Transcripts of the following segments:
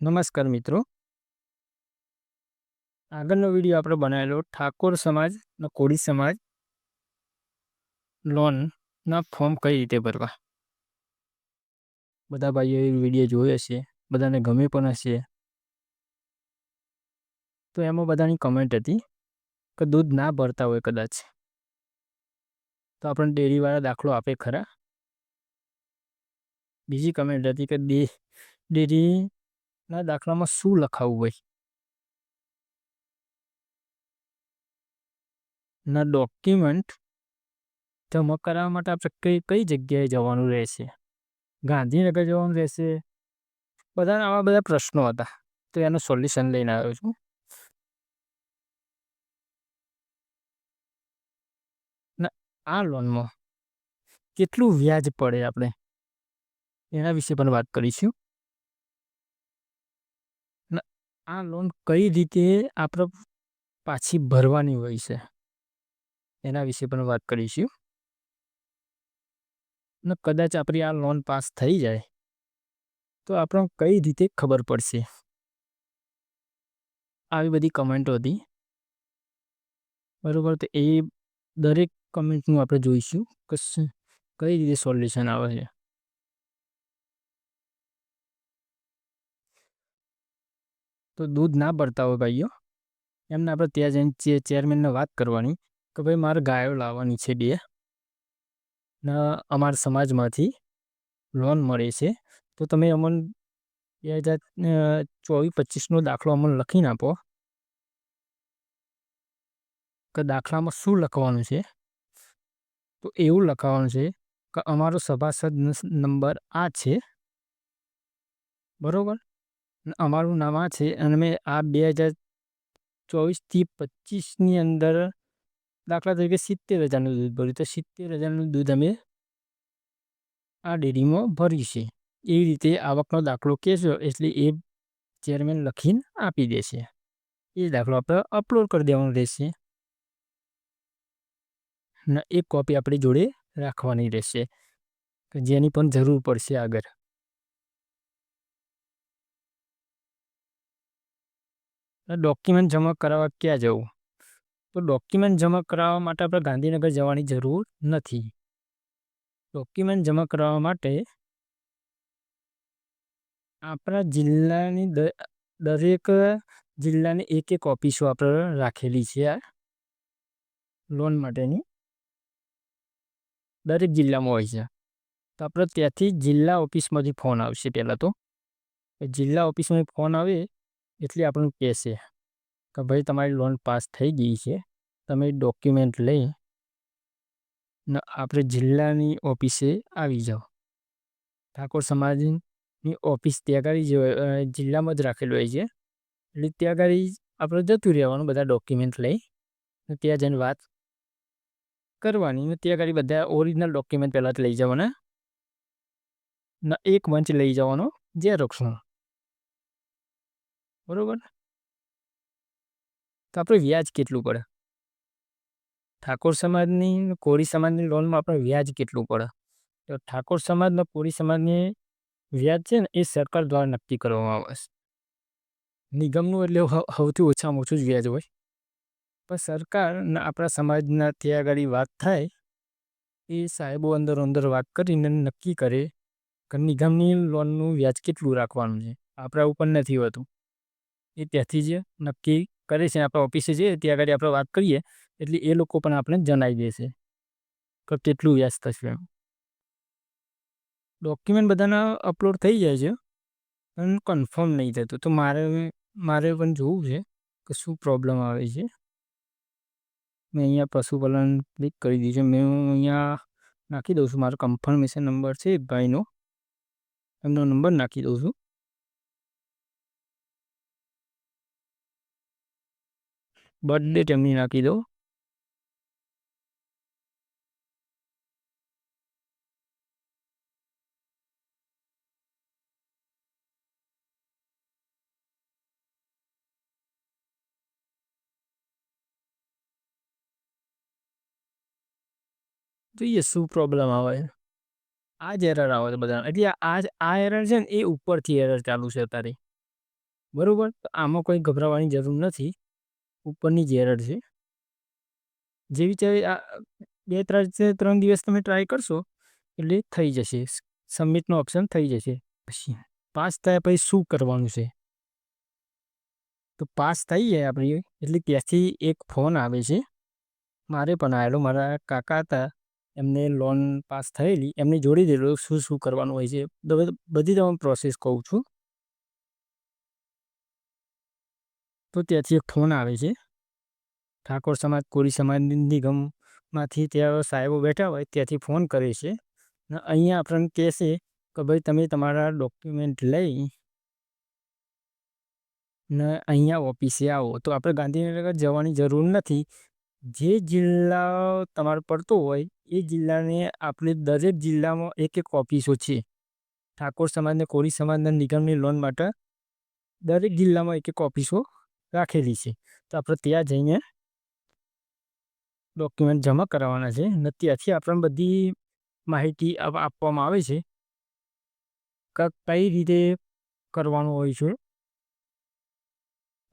નમસ્કાર મિત્રો. આગળનો વીડિયો આપણે બનાવેલો ઠાકોર સમાજ અને કોળી સમાજ લોનના ફોર્મ કઈ રીતે ભરવા? બધા ભાઈઓ એ વીડિયો જોયો હશે, બધાને ગમે પણ હશે. તો એમાં બધાની કમેન્ટ હતી કે દૂધ ના ભરતા હોય કદાચ. તો આપણે ડેરીવાળા દાખલો આપે ખરા. બીજી કમેન્ટ હતી કે ડેરીના દાખલામાં શું લખાવું હોય? ના ડોક્યુમેન્ટ જમા કરાવવા માટે આપણે કઈ કઈ જગ્યાએ જવાનું રહેશે? ગાંધીનગર જવાનું રહેશે? બધાના આવા બધા પ્રશ્નો હતા. તો એનું સોલ્યુશન લઈને આવ્યો છું. આ લોનમાં કેટલું વ્યાજ પડે આપણે? એના વિશે પણ વાત કરીશું. આ લોન કઈ રીતે આપણે પાછી ભરવાની હોય છે? એના વિશે પણ વાત કરીશું. ને કદાચ આપણી આ લોન પાસ થઈ જાય, તો આપણે કઈ રીતે ખબર પડશે? આવી બધી કમેન્ટો હતી. બરાબર, તો એ દરેક કમેન્ટનું આપણે જોઈશું કે કઈ રીતે સોલ્યુશન આવે છે? તો દૂધ ના ભરતા હોય ભાઈઓ. એમને આપણે ત્યાં જઈને ચેરમેનને વાત કરવાની કે ભાઈ મારે ગાયો લાવવાની છે બે. ને અમારા સમાજમાંથી લોન મળે છે. તો તમે અમને બે હજાર ચોવીસ પચીસનો દાખલો અમને લખીને આપો. કે દાખલામાં શું લખવાનું છે? તો એવું લખાવાનું છે કે અમારો સભાસદ નંબર આ છે. બરાબર? અમારું આ છે અને મેં આ બે હજાર ચોવીસથી પચીસની અંદર દાખલા તરીકે સિત્તેર હજારનું દૂધ ભર્યું. તો સિત્તેર હજારનું દૂધ અમે આ ડેરીમાં ભરી છે એવી રીતે આવકનો દાખલો કહેશો એટલે એ ચેરમેન લખીને આપી દેશે એ દાખલો આપણે અપલોડ કરી દેવાનો રહેશે. ને એક કોપી આપણી જોડે રાખવાની રહેશે. જેની પણ જરૂર પડશે આગળ. ડોક્યુમેન્ટ જમા કરાવવા ક્યાં જવું? તો ડોક્યુમેન્ટ જમા કરાવવા માટે આપણે ગાંધીનગર જવાની જરૂર નથી. ડોક્યુમેન્ટ જમા કરાવવા માટે આપણા જિલ્લાની દરેક જિલ્લાની એક એક ઓફિસો આપણે રાખેલી છે આ લોન માટેની. દરેક જિલ્લામાં હોય છે. તો આપણે ત્યાંથી જિલ્લા ઓફિસમાંથી ફોન આવશે પહેલાં તો. જિલ્લા ઓફિસમાંથી ફોન આવે એટલે આપણને કહેશે કે ભાઈ, તમારી લોન પાસ થઈ ગઈ છે. તમે ડોક્યુમેન્ટ લઈ ને આપણે જિલ્લાની ઓફિસે આવી જાઓ. ઠાકોર સમાજની ઓફિસ ત્યાં આગળ જિલ્લામાં જ રાખેલું હોય છે. એટલે ત્યાં આગળ આપણે જતું રહેવાનું, બધા ડોક્યુમેન્ટ લઈ ત્યાં જઈને વાત કરવાની ને ત્યાં આગળ બધા ઓરિજિનલ ડોક્યુમેન્ટ પહેલાં લઈ જવાના ને એક મંચ લઈ જવાનો ઝેરોક્સનો બરાબર? તો આપણે વ્યાજ કેટલું પડે? ઠાકોર સમાજની કોળી સમાજની લોનમાં આપણે વ્યાજ કેટલું પડે? તો ઠાકોર સમાજનો કોળી સમાજની વ્યાજ છે ને એ સરકાર દ્વારા નક્કી કરવામાં આવે છે. નિગમનું એટલે સૌથી ઓછામાં ઓછું જ વ્યાજ હોય. પણ સરકાર આપણા સમાજના ત્યાં આગળ વાત થાય, એ સાહેબો અંદર અંદર વાત કરીને નક્કી કરે કે નિગમની લોનનું વ્યાજ કેટલું રાખવાનું છે? આપણા ઉપર નથી હોતું. એ ત્યાંથી જ નક્કી કરે છે આપણે ઓફિસે જઈએ ત્યાં આગળ આપણે વાત કરીએ, એટલે એ લોકો પણ આપણે જણાવી દેશે કે કેટલું વ્યાજ થશે એમ. ડોક્યુમેન્ટ બધાના અપલોડ થઈ જાય છે, પણ કન્ફર્મ નહીં થતું. તો મારે મારે પણ જોવું છે કે શું પ્રોબ્લેમ આવે છે. મેં અહીંયા પશુપાલન ક્લિક કરી દીધું છે. મેં અહીંયા નાખી દઉં છું. મારો કન્ફર્મેશન નંબર છે ભાઈનો. એમનો નંબર નાખી દઉં છું. બર્થ ડેટ એમની નાખી દો જોઈએ શું પ્રોબ્લેમ આવે આ જ એરર આવે છે બધા એટલે આ આ એરર છે ને એ ઉપરથી એરર ચાલુ છે તારી. બરાબર? તો આમાં કોઈ ગભરાવાની જરૂર નથી. ઉપરની જ એરર છે જેવી આ, બે ત્રણ ત્રણ દિવસ તમે ટ્રાય કરશો, એટલે થઈ જશે. સબમિટનો ઓપ્શન થઈ જશે. પછી પાસ થયા પછી શું કરવાનું છે? તો પાસ થઈ જાય આપણી, એટલે ત્યાંથી એક ફોન આવે છે. મારે પણ આવેલો, મારા કાકા હતા, એમને લોન પાસ થયેલી, એમને જોડી દીધો શું શું કરવાનું હોય છે. બધી તમને પ્રોસેસ કહું છું. તો ત્યાંથી એક ફોન આવે છે. ઠાકોર સમાજ કોરી સમાજ નિગમમાંથી ત્યાં સાહેબો બેઠા હોય ત્યાંથી ફોન કરે છે. અહીંયા આપણને કહેશે કે ભાઈ, તમે તમારા ડોક્યુમેન્ટ લઈ ને અહીંયા ઓફિસે આવો. તો આપણે ગાંધીનગર જવાની જરૂર નથી. જે જિલ્લા તમારે પડતો હોય, એ જિલ્લાને આપણે દરેક જિલ્લામાં એક એક ઓફિસો છે. ઠાકોર સમાજને, કોળી સમાજના, નિગમની લોન માટે દરેક જિલ્લામાં એક એક ઓફિસો રાખેલી છે. તો આપણે ત્યાં જઈને ડોક્યુમેન્ટ જમા કરાવવાના છે અને ત્યાંથી આપણને બધી માહિતી આપવામાં આવે છે. કઈ રીતે કરવાનું હોય છે.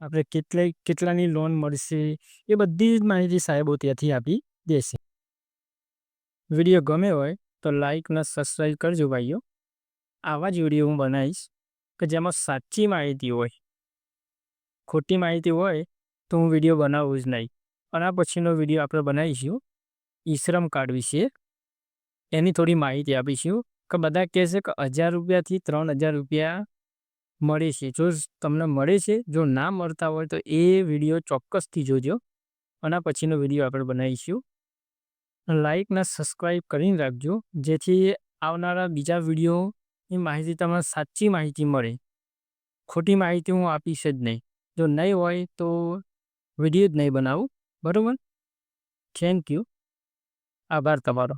આપણે કેટલાય, કેટલાની લોન મળશે એ બધી જ માહિતી સાહેબો ત્યાંથી આપી દેશે. વીડિયો ગમે હોય તો લાઈક અને સબસ્ક્રાઈબ કરજો ભાઈઓ. આવા જ વીડિયો હું બનાવીશ કે જેમાં સાચી માહિતી હોય. ખોટી માહિતી હોય તો હું વીડિયો બનાવું જ નહીં. અને આ પછીનો વીડિયો આપણે બનાવીશું ઈશ્રમ કાર્ડ વિશે. એની થોડી માહિતી આપીશું કે બધા કહેશે કે હજાર રૂપિયાથી ત્રણ હજાર રૂપિયા મળે છે. જો તમને મળે છે, જો ના મળતા હોય તો એ વીડિયો ચોક્કસથી જોજો. અને પછીનો વીડિયો આપણે બનાવીશું. લાઈક ને સબસ્ક્રાઈબ કરીને રાખજો, જેથી આવનારા બીજા વિડીયોની માહિતી તમને સાચી માહિતી મળે. ખોટી માહિતી હું આપીશ જ નહીં. જો નહીં હોય તો વીડિયો જ નહીં બનાવું. બરાબર? થેન્ક યુ આભાર તમારો.